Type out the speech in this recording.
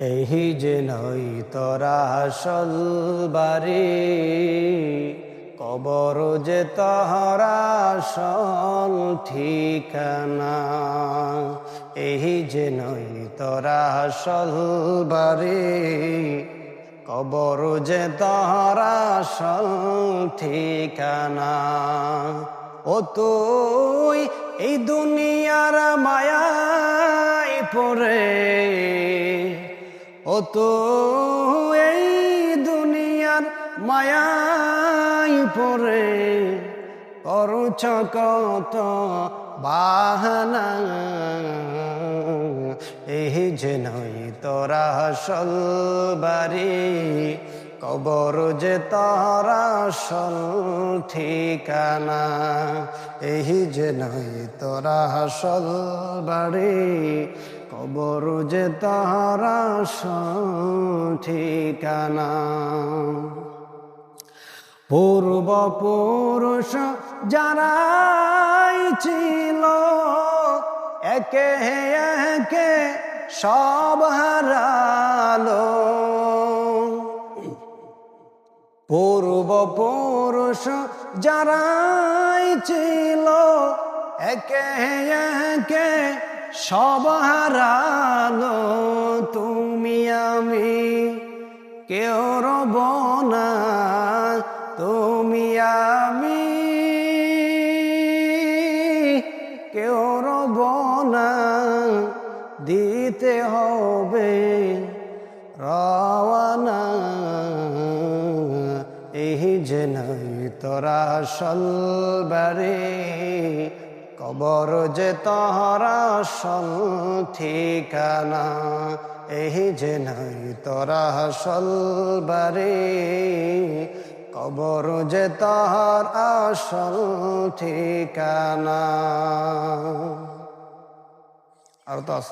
এই যে নই তোরা আসল বাড়ি, কবর যে তহরা আসল ঠিকানা। এই যে নই তোরা আসল কবর যে তহরা আসল ঠিকানা। ও তুই এই দুনিয়ার মায়ায় পড়ে ও তো এই দুনিয়ার মায়াই পরে করছ কত বাহানা। এই যে নই তোরা আসল বাড়ি, কবর যে তোরা আসল ঠিকানা। এই যে নই তোরা আসল বাড়ি কবর যে তাহারা ঠিকানা পূর্ব পুরুষ যারাই ছিল, একে একে সব হারালো। পূর্ব পুরুষ যারাই ছিল, একে একে সব হারালো তুমি আমি, কেউ রব না তুমি আমি। কেউ রব না দিতে হবে রওয়ানা। এই যে নাই তোরা আসল বাড়ি কবর যে তহরা সল ঠিকানা, এই যে নাই তোরা সল বারে। কবর যে তাহার আসল ঠিকানা। আর তো আছে।